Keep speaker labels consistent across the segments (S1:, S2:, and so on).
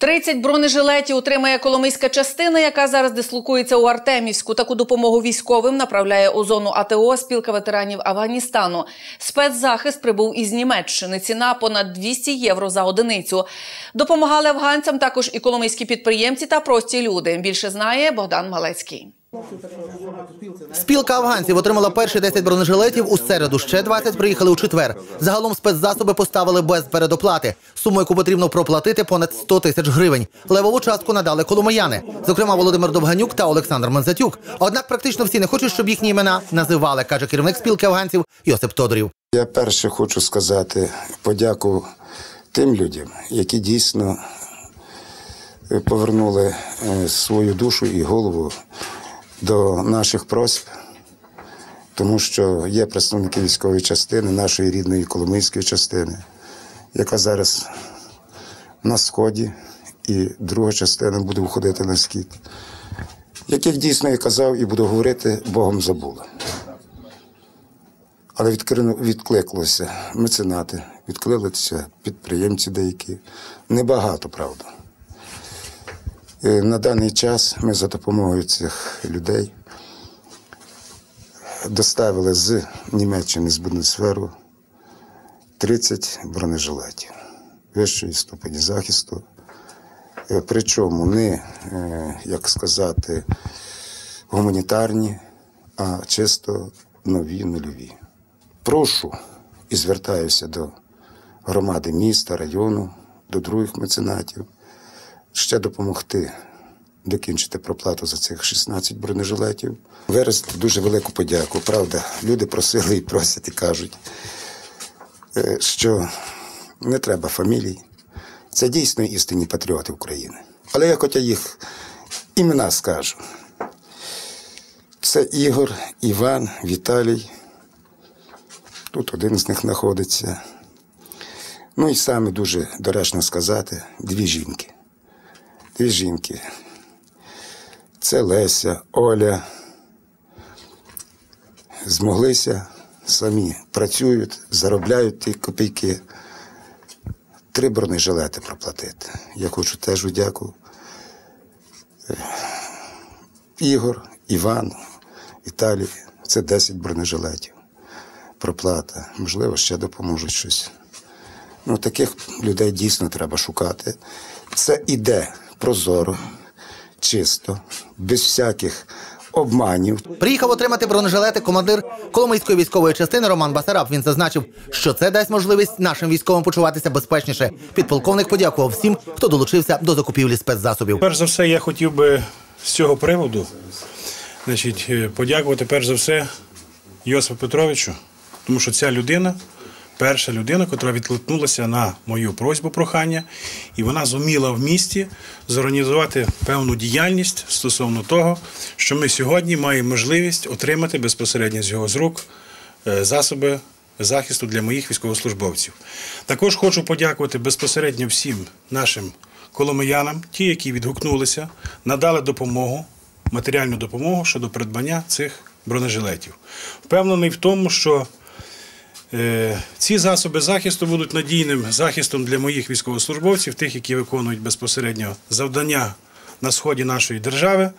S1: 30 бронежилетів отримає Коломийська частина, яка зараз дислокується у Артемівську. Таку допомогу військовим направляє у зону АТО спілка ветеранів Афганістану. Спецзахист прибув із Німеччини. Ціна понад 200 євро за одиницю. Допомагали афганцям також і коломийські підприємці та прості люди. Більше знає Богдан Малецький.
S2: Спілка афганців отримала перші 10 бронежилетів у середу. Ще 20 приїхали у четвер. Загалом спецзасоби поставили без передоплати. Суму, яку потрібно проплатити, понад 100 тисяч гривень. Левову частку надали коломияни, зокрема Володимир Довганюк та Олександр Манзатюк. Однак практично всі не хочуть, щоб їхні імена називали, каже керівник спілки афганців Йосип Тодорів.
S3: Я перше хочу сказати подяку тим людям, які дійсно е, повернули е, свою душу і голову до наших просьб, тому що є представники військової частини, нашої рідної Коломийської частини, яка зараз на сході, і друга частина буде виходити на схід, яких дійсно я казав і буду говорити, Богом забула. Але відкликалося меценати, відкликалися підприємці деякі. Небагато, правда. Е, На даний час ми за допомогою цих людей доставили з Німеччини з Бундесверу 30 бронежилетів вищої ступені захисту. Е, Причому не, е, як сказати, гуманітарні, а чисто нові нульові. Прошу і звертаюся до громади міста, району, до других меценатів ще допомогти докінчити проплату за цих 16 бронежилетів. Виразити дуже велику подяку. Правда, люди просили і просять і кажуть, е, що не треба фамілій. Це дійсно істинні патріоти України. Але я хоча їх імена скажу. Це Ігор, Іван, Віталій. Тут один з них знаходиться. Ну і саме дуже доречно сказати, дві жінки. Дві жінки. Це Леся, Оля. Змоглися самі працюють, заробляють ті копійки. Три бронежилети проплатити. Я хочу теж дяку. Ігор, Іван, Віталій. Це 10 бронежилетів. Проплата. Можливо, ще допоможуть щось. Ну, таких людей дійсно треба шукати. Це іде прозоро, чисто, без всяких обманів.
S2: Приїхав отримати бронежилети командир Коломийської військової частини Роман Басараб. Він зазначив, що це дасть можливість нашим військовим почуватися безпечніше. Підполковник подякував всім, хто долучився до закупівлі спецзасобів.
S4: Перш за все, я хотів би з цього приводу значить, е, подякувати перш за все Йосипу Петровичу, тому що ця людина перша людина, яка відкликнулася на мою просьбу прохання, і вона зуміла в місті зорганізувати певну діяльність стосовно того, що ми сьогодні маємо можливість отримати безпосередньо з його з рук е, засоби захисту для моїх військовослужбовців. Також хочу подякувати безпосередньо всім нашим коломиянам, ті, які відгукнулися, надали допомогу, матеріальну допомогу щодо придбання цих бронежилетів. Впевнений в тому, що Ці засоби захисту будуть надійним захистом для моїх військовослужбовців, тих, які виконують безпосередньо завдання на сході нашої держави.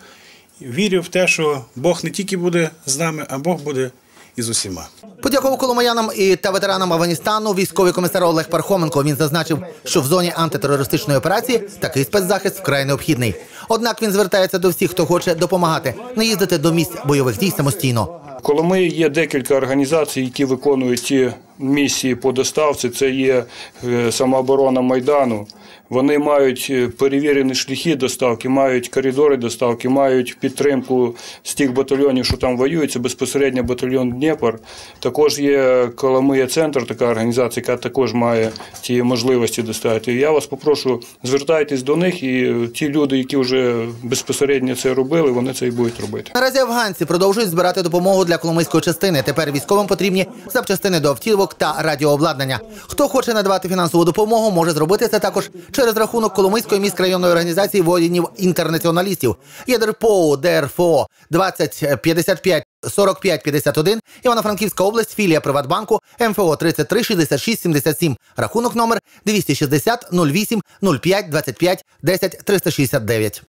S4: Вірю в те, що Бог не тільки буде з нами, а Бог буде і з усіма.
S2: Подякував коломиянам і та ветеранам Афганістану військовий комісар Олег Пархоменко. Він зазначив, що в зоні антитерористичної операції такий спецзахист вкрай необхідний. Однак він звертається до всіх, хто хоче допомагати, не їздити до місць бойових дій самостійно.
S5: Коломиї є декілька організацій, які виконують ті місії по доставці. Це є е, самооборона Майдану. Вони мають е, перевірені шляхи доставки, мають коридори доставки, мають підтримку з тих батальйонів, що там воюють. Це безпосередньо батальйон Дніпр. Також є Коломия Центр, така організація, яка також має ті можливості доставити. Я вас попрошу, звертайтесь до них, і е, ті люди, які вже безпосередньо це робили, вони це і будуть робити.
S2: Наразі афганці продовжують збирати допомогу для коломийської частини. Тепер військовим потрібні запчастини до автівок та радіообладнання. Хто хоче надавати фінансову допомогу, може зробити це також рахунок Коломийської міськрайонної організації воїнів інтернаціоналістів. ЄДРПО ДРФО 2055 45 51, Івано-Франківська область, філія Приватбанку, МФО 33 66 77, рахунок номер 260 08 05 25 10 369.